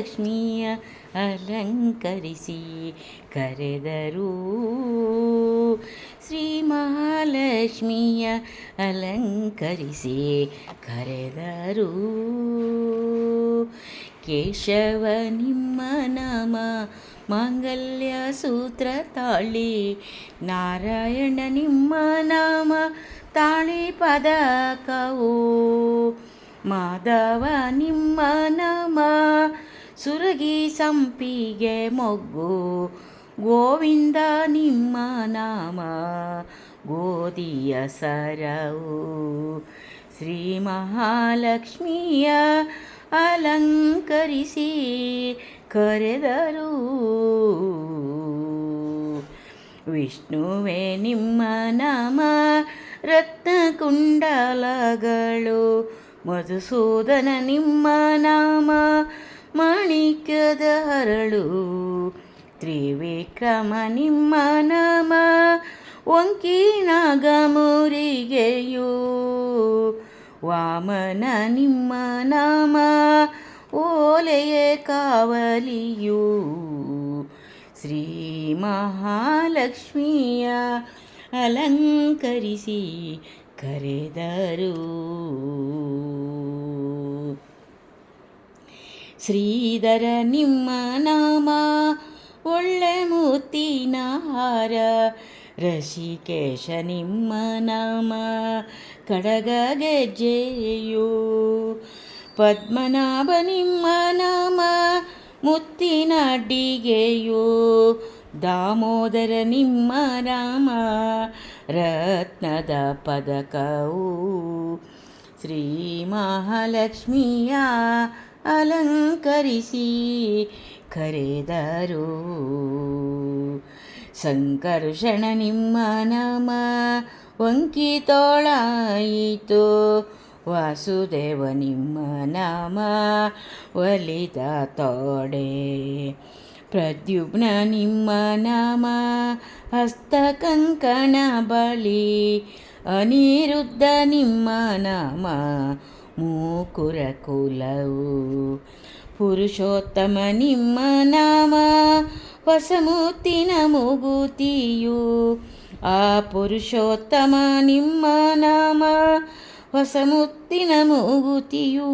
ಮಹಾಲಕ್ಷ್ಮಿಯ ಅಲಂಕರಿಸಿ ಕರೆದರು. ಶ್ರೀ ಮಹಾಲಕ್ಷ್ಮಿಯ ಅಲಂಕರಿಸಿ ಕರೆದರು. ಕೇಶವ, ನಿಮ್ಮ ನಾಮ ಮಾಂಗಲ್ಯ ಸೂತ್ರ ತಾಳಿ. ನಾರಾಯಣ, ನಿಮ್ಮ ನಾಮ ತಾಳಿ ಪದಕವು. ಮಾಧವ, ನಿಮ್ಮ ನಾಮ ಸುರಗಿ ಸಂಪಿಗೆ ಮೊಗ್ಗು. ಗೋವಿಂದ ನಿಮ್ಮ ನಾಮ ಗೋದಿಯ ಸರವು. ಶ್ರೀ ಮಹಾಲಕ್ಷ್ಮಿಯ ಅಲಂಕರಿಸಿ ಕರೆದರು. ವಿಷ್ಣುವೇ ನಿಮ್ಮ ನಾಮ, ರತ್ನಕುಂಡಲಗಳು. ಮಧುಸೂದನ ನಿಮ್ಮ ನಾಮ ಮಾಣಿಕ್ಯದ ಹರಳು. ತ್ರಿವಿಕ್ರಮ ನಿಮ್ಮ ನಾಮ ವಂಕಿನಾಗಮುರಿಗೆಯು ವಾಮನ ನಿಮ್ಮ ನಮ, ಓಲೆಯ ಕಾವಲಿಯೂ. ಶ್ರೀ ಮಹಾಲಕ್ಷ್ಮಿಯ ಅಲಂಕರಿಸಿ ಕರೆದರು. ಶ್ರೀಧರ ನಿಮ್ಮ ನಾಮ, ಒಳ್ಳೆ ಮೂರ್ತಿನಾರ ಹಾರ ಋಷಿಕೇಶ ನಿಮ್ಮ ನಾಮ, ಕಡಗ ಗೆಜ್ಜೆಯು. ಪದ್ಮನಾಭ ನಿಮ್ಮ ನಾಮ, ಮುತ್ತಿನ ಅಡ್ಡಿಗೆಯು ದಾಮೋದರ ನಿಮ್ಮ ರಾಮ, ರತ್ನದ ಪದಕವು. ಶ್ರೀ ಮಹಾಲಕ್ಷ್ಮಿಯ ಅಲಂಕರಿಸಿ ಕರೆದರು. ಸಂಕರ್ಷಣ ನಿಮ್ಮ ನಮ ಒಂಕಿ ತೋಳಾಯಿತು ವಾಸುದೇವ ನಿಮ್ಮ ನಮ ಒಲಿದ ತೋಡೆ. ಪ್ರದ್ಯುಮ್ನ ನಿಮ್ಮ ನಮ ಹಸ್ತ ಕಂಕಣ ಬಳಿ ಅನಿರುದ್ಧ ನಿಮ್ಮ ನಾಮ ಮೂಕುರ ಕುಲವು ಪುರುಷೋತ್ತಮ ನಿಮ್ಮ ನಾಮ ಹೊಸಮೂತಿನ ಮೂಗುತಿಯು ಆ ಪುರುಷೋತ್ತಮ ನಿಮ್ಮ ನಾಮ ಹೊಸಮುತ್ತಿನ ಮೂಗುತಿಯು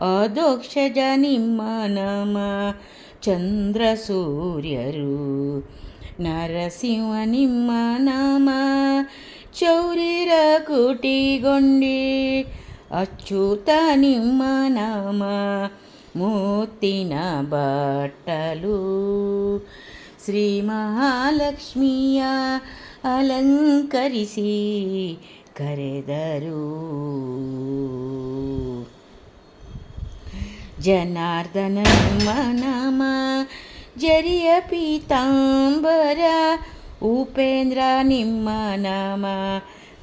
ಅದೋಕ್ಷಜ ನಿಮ್ಮ ನಾಮ ಚಂದ್ರ ಸೂರ್ಯರು ನರಸಿಂಹ ನಿಮ್ಮ ನಾಮ ಚೌರಿರ ಕುಟಿಗೊಂಡಿ ಅಚ್ಯುತ ನಿಮ್ಮ ನಾಮ ಮೂತಿನ ಬಟ್ಟಲು ಶ್ರೀ ಮಹಾಲಕ್ಷ್ಮಿಯ ಅಲಂಕರಿಸಿ ಕರೆದರು ಜನಾರ್ದನ ನಿಮ್ಮ ನಾಮ ಜರಿಯ ಪೀತಾಂಬರ ಉಪೇಂದ್ರ ನಿಮ್ಮ ನಾಮ.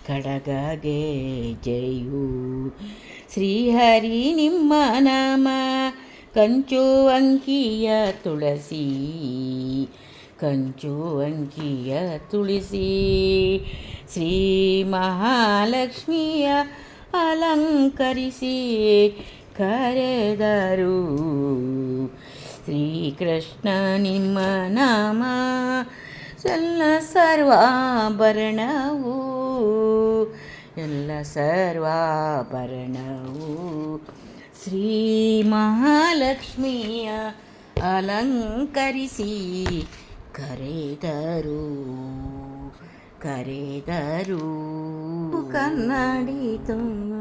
ಕಡಗಗೆ ಜಯು. ಶ್ರೀಹರಿ ನಿಮ್ಮ ನಾಮ. ಕಂಚು ಅಂಕಿಯ ತುಳಸಿ. ಕಂಚು ಅಂಕಿಯ ತುಳಸಿ. ಶ್ರೀ ಮಹಾಲಕ್ಷ್ಮಿಯ ಅಲಂಕರಿಸಿ ಕರೆದರು. ಶ್ರೀಕೃಷ್ಣ ನಿಮ್ಮ ನಾಮ. ಎಲ್ಲ ಸರ್ವಾಭರಣವು ಎಲ್ಲ ಸರ್ವಾಭರಣವು. ಶ್ರೀ ಮಹಾಲಕ್ಷ್ಮಿಯ ಅಲಂಕರಿಸಿ ಕರೆದರು. ಕರೆದರು. ಕನ್ನಡಿ ತುಂಬ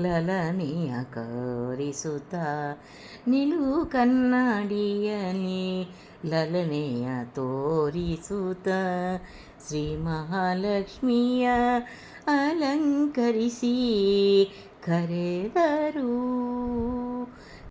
ಲಲನೆಯ ಕರಿಸುತ್ತ. ನಿಲು ಕನ್ನಡಿಯಲಿ ಲಲನೆಯ ತೋರಿಸುತ್ತ. ಶ್ರೀ ಮಹಾಲಕ್ಷ್ಮಿಯ ಅಲಂಕರಿಸಿ ಕರೆದರು.